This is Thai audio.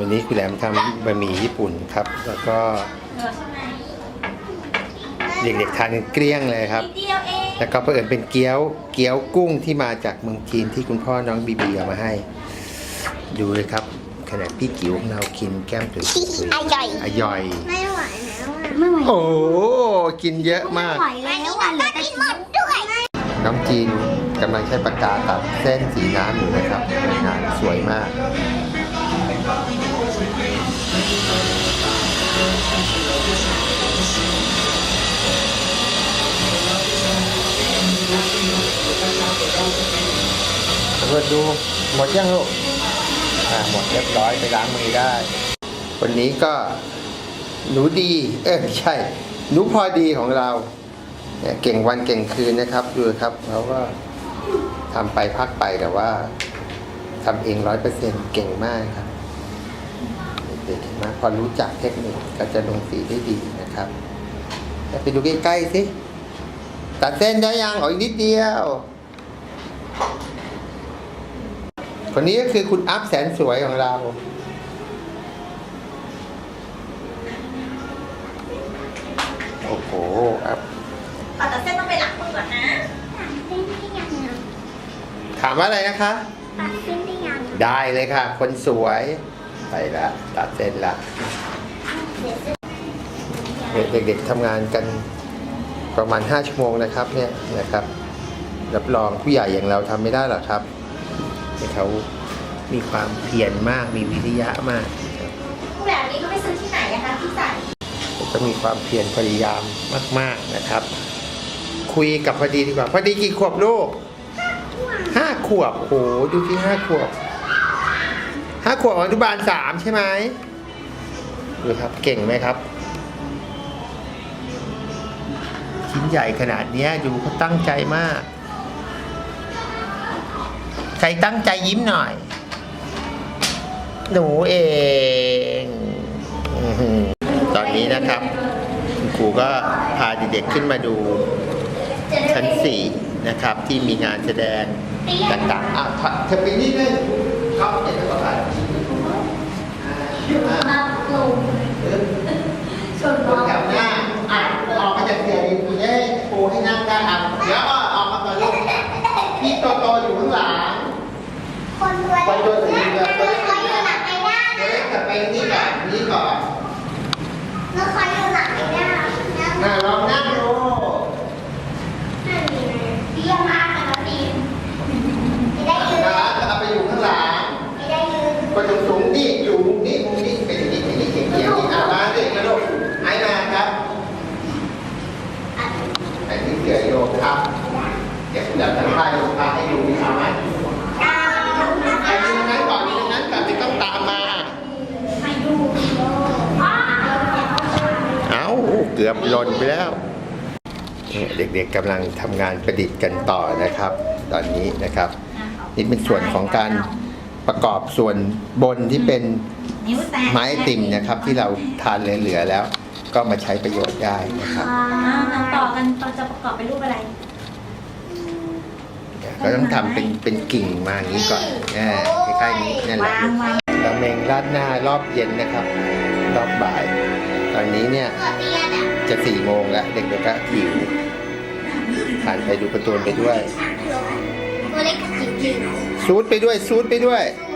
วันนี้คุณแหลมทำบะหมี่ญี่ปุ่นครับ แล้วก็ เด็กๆทานกันเกลี้ยงเลยครับ นิดเดียวเองแล้วก็เพื่อนเป็นเกี๊ยว เกี๊ยวกุ้งที่มาจากเมืองจีนที่คุณพ่อน้องบีบีเอามาให้ ดูเลยครับขณะพี่กิ๋วของเรากินแก้มถึงอร่อยอร่อย ไม่ไหวแล้วอะไม่ไหวโอ้โหกินเยอะมากไหวแล้วอะเหลือแต่กินหมดด้วยน้องจีนกำลังใช้ปากกาตัดเส้นสีน้ำอยู่นะครับงานสวยมาก ตำรวจดูหมดยังลูกอ่าหมดเรียบร้อยไปล้างมือได้ วันนี้ก็หนูดี เอ้ไม่ใช่ หนูพอดีของเราเนี่ยเก่งวันเก่งคืนนะครับดูครับเขาก็ทำไปพักไปแต่ว่าทำเองร้อยเปอร์เซ็นต์เก่งมากครับ เด็กๆเห็นไหมพอรู้จักเทคนิคก็จะลงสีได้ดีนะครับแล้วไปดูใกล้ๆสิตัดเส้นได้ยังอ๋ออีกนิดเดียว คนนี้ก็คือคุณอัพแสนสวยของเราโอ้โหอัพเอาแต่เส้นต้องไปหลังมือก่อนนะตัดเส้นได้ยังอะถามว่าอะไรนะคะตัดเส้นได้ยังได้เลยค่ะ คนสวย ไปละตัดเส้นละเด็กๆทำงานกันประมาณ 5 ชั่วโมงนะครับเนี่ยนะครับ รับรองผู้ใหญ่อย่างเราทำไม่ได้หรอกครับแต่เขามีความเพียรมากมีวิทยะมากครับผู้แบบนี้ก็ไปซื้อที่ไหนอะคะที่ใส่ก็มีความเพียรพยายามมาก ๆนะครับ คุยกับพอดีดีกว่าพอดีกี่ขวบลูกห้าขวบโอ้โหดูที่ห้าขวบ ห้าขวบอนุบาลสามใช่ไหมดูครับเก่งไหมครับ ชิ้นใหญ่ขนาดเนี้ยดูเขาตั้งใจมาก ใครตั้งใจยิ้มหน่อย หนูเอง ตอนนี้นะครับคุณครูก็พาเด็กๆขึ้นมาดูชั้นสี่นะครับที่มีงานแสดงต่างๆอะเธอไปนิดนึงเข้าเด็กก็ ไป มาลงชน คนแถวหน้าอะออกมาจากเสียดีคุณได้ครูให้นั่งได้อะเดี๋ยวออกมาก่อนลูกพี่โตๆอยู่ข้างหลัง คนรวย คนรวยคนรวย คนรวยอยู่หลังไอ้ด้า เล็กกับไปนี่ก่อนนี่ก่อน แล้วคอยอยู่หลังไอ้ด้าแล้ว อะลองนั่งดู นั่นนี่นะเยี่ยมมากค่ะน้องดีมไม่ได้ยืน นะเอาไปอยู่ข้างหลัง ไม่ได้ยืน คนสูงๆนี่อยู่มุมนี้มุมนี้เป็นอย่างนี้เป็นอย่างนี้เฉียงๆนี่อะมาสิกระโดดไอ้มาครับไอ้ที่เสือโยกครับ เดี๋ยวเดี๋ยวจะพาดูพาให้ดูเอาไหมไอ้ที่ตรงนั้นก่อนที่ตรงนั้นก่อนที่ต้องตามมาไปดูอ้าวเอ้าเกือบหล่นไปแล้วเนี่ยเด็กๆกำลังทำงานประดิษฐ์กันต่อนะครับ ตอนนี้นะครับ นี่เป็นส่วนของการประกอบส่วนบนที่เป็นนิ้วแตกไม้ไอติมนะครับ ที่เราทานเหลือๆแล้ว ก็มาใช้ประโยชน์ได้นะครับอ่าเราต่อกันเราจะประกอบเป็นรูปอะไร ก็ต้องทำเป็นเป็นกิ่งมาอย่างนี้ก่อนแน่ใกล้ๆนี้นั่นแหละวางวางตะเมงราดหน้ารอบเย็นนะครับ รอบบ่าย ตอนนี้เนี่ยตัวเตี้ยน่ะจะสี่โมงแล้วเด็กๆก็หิวทานไปดูการ์ตูนไปด้วยตัวเล็กกับจิ๋วจิ๋วซูดไปด้วยซูดไปด้วยส